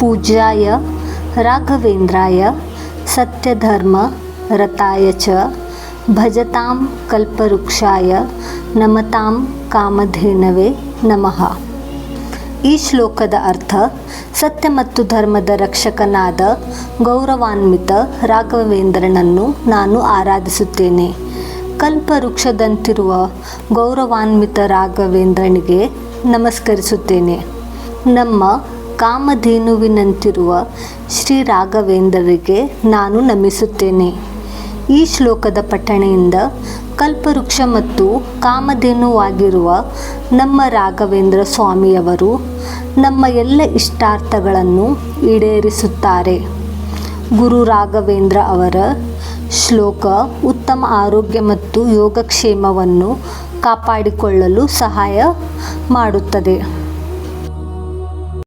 पूज्याय राघवेन्द्राय सत्यधर्म रताय च ಭಜತಾಂ ಕಲ್ಪವೃಕ್ಷಾಯ ನಮತಾಂ ಕಾಮಧೇನವೇ ನಮಃ ಈ ಶ್ಲೋಕದ ಅರ್ಥ ಸತ್ಯ ಮತ್ತು ಧರ್ಮದ ರಕ್ಷಕನಾದ ಗೌರವಾನ್ವಿತ ರಾಘವೇಂದ್ರನನ್ನು ನಾನು ಆರಾಧಿಸುತ್ತೇನೆ ಕಲ್ಪವೃಕ್ಷದಂತಿರುವ ಗೌರವಾನ್ವಿತ ರಾಘವೇಂದ್ರನಿಗೆ ನಮಸ್ಕರಿಸುತ್ತೇನೆ ನಮ್ಮ ಕಾಮಧೇನುವಿನಂತಿರುವ ಶ್ರೀ ರಾಘವೇಂದ್ರರಿಗೆ ನಾನು ನಮಿಸುತ್ತೇನೆ. ಈ ಶ್ಲೋಕದ ಪಠಣೆಯಿಂದ ಕಲ್ಪವೃಕ್ಷ ಮತ್ತು ಕಾಮಧೇನುವಾಗಿರುವ ನಮ್ಮ ರಾಘವೇಂದ್ರ ಸ್ವಾಮಿಯವರು ನಮ್ಮ ಎಲ್ಲ ಇಷ್ಟಾರ್ಥಗಳನ್ನು ಈಡೇರಿಸುತ್ತಾರೆ. ಗುರು ರಾಘವೇಂದ್ರ ಅವರ ಶ್ಲೋಕ ಉತ್ತಮ ಆರೋಗ್ಯ ಮತ್ತು ಯೋಗಕ್ಷೇಮವನ್ನು ಕಾಪಾಡಿಕೊಳ್ಳಲು ಸಹಾಯ ಮಾಡುತ್ತದೆ.